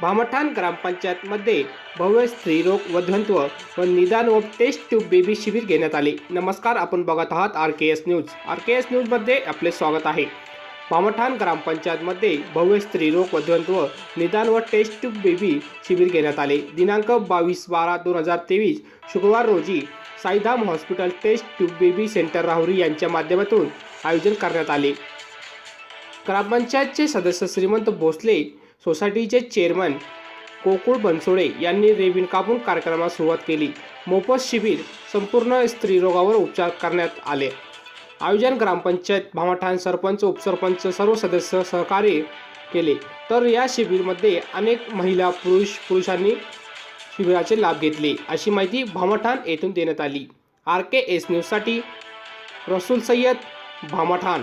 भामठाण ग्रामपंचायतमध्ये भव्य स्त्रीरोग वधंत्व व निदान व टेस्ट ट्यूब बेबी शिबिर घेण्यात आले. नमस्कार आपण बघत आहात R K S news. R K S न्यूजमध्ये आपले स्वागत आहे. भामठाण ग्रामपंचायतमध्ये भव्य स्त्रीरोग वधंत्व निदान व टेस्ट ट्यूब बेबी शिबिर घेण्यात आले. दिनांक बावीस बारा दोन हजार तेवीस शुक्रवार रोजी Saidham hospital test tube baby centre Rahuri यांच्या माध्यमातून आयोजन करण्यात आले. ग्रामपंचायतचे सदस्य श्रीमंत भोसले सोसायटीचे चेअरमन कोकुळ बनसोडे यांनी रेबिन कापून कार्यक्रमास सुरुवात केली. मोफत शिबिर संपूर्ण स्त्रीरोगावर उपचार करण्यात आले. आयोजन ग्रामपंचायत भामाठाण सरपंच उपसरपंच सर्व सदस्य सहकार्य केले. तर या शिबिरमध्ये अनेक महिला पुरुष पुरुषांनी शिबिराचे लाभ घेतले. अशी माहिती भामाठाण येथून देण्यात आली. आर के एस न्यूजसाठी रसूल सय्यद भामाठाण.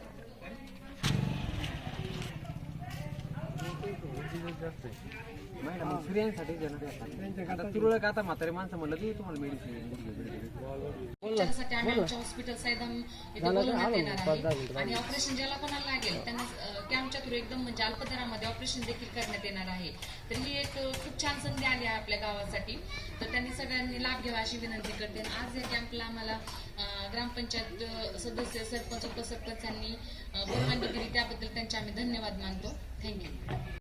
नाही ना मग स्त्रियांसाठी आता तुरळक आता म्हातारे माणसं म्हणलं की तुम्हाला मेडिसिन त्यासाठी आम्ही आमच्या हॉस्पिटल सायदाम इथे बोलवण्यात येणार आहे. आणि ऑपरेशन ज्याला कोणाला लागेल त्यांना कॅम्पच्या थ्रू एकदम म्हणजे अल्प दरामध्ये ऑपरेशन देखील करण्यात येणार आहे. तर ही एक खूप छान संधी आली आहे आपल्या गावासाठी. तर त्यांनी सगळ्यांनी लाभ घ्यावा अशी विनंती करते. आणि आज या कॅम्पला आम्हाला ग्रामपंचायत सदस्य सरपंच उपसरपंचांनी त्याबद्दल त्यांचे आम्ही धन्यवाद मानतो. थँक्यू